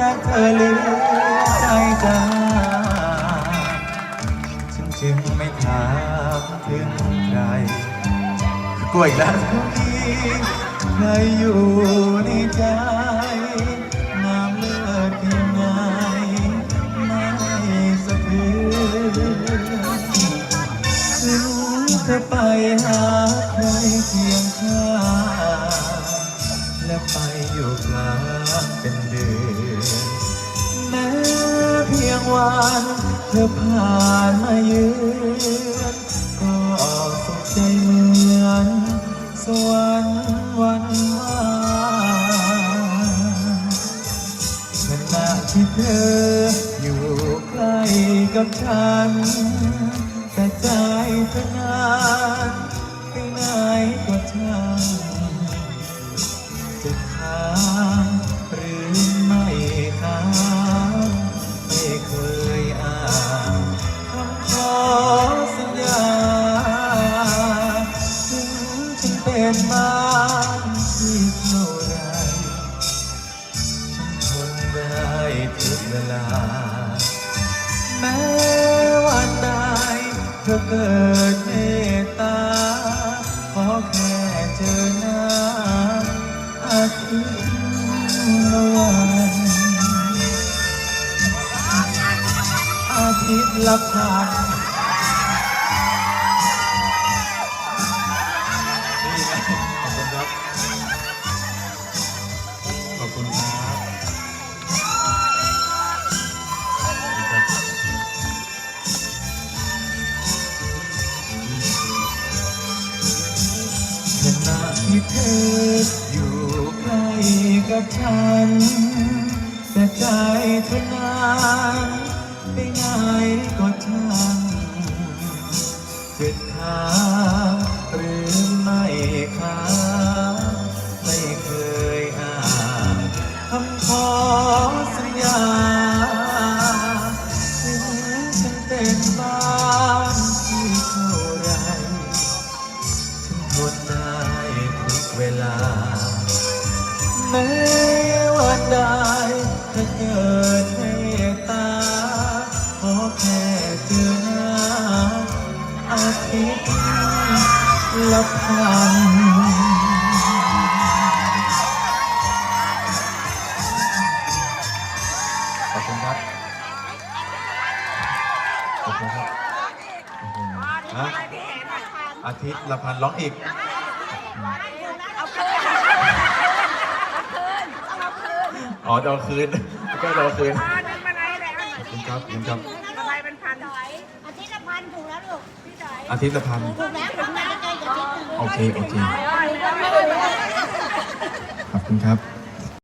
รักเธอเหลือใจจ้าฉันจึงไม่ถามถึงใครกล้วยแล้วที่ใครอยู่ในใจงามเลิศเพียงไงไม่สะเทือนถึงเธอไปหาใครเวันเธอผ่านมาเยือนก็สุขใจเหมือน สวรรค์วันวานขณะที่เธออยู่ใกล้กับฉัน แต่ใจเธอนานไปไหน ธอเกิดเมตตา ขอแค่เจอหน้าอาทิตย์ละวันอาทิตย์ละพันนี่ ขณะที่เธออยู่ใกล้กับฉัน แต่ใจเธอนานไปไหนก็ช่างจะค้าหรือไม่ค้าไม่เคยอ่านคำขอสัญญาถึงฉันเป็นบ้า เวลา แม้วันใดถ้าเกิดเมตตา ขอแค่เจอหน้าอาทิตย์ละพันขอบคุณครับขอบคุณครับขอบคุณฮะอาทิตย์ละพันร้องอีก เอาคืนเอาคืนต้องเอาคืน อ๋อจะเอาคืนก็จะเอาคืนอ่านึกมาไหนแล้วขอบคุณครับขอบคุณครับ อะไรเป็นพันอาทิตย์ละพันถูกแล้วลูกพี่จ๋อยอาทิตย์ละพันถูกแล้วถึงแม้จะใกล้จะทิตย์หนึ่ง โอเค โอเคอ๋อขอบคุณครับ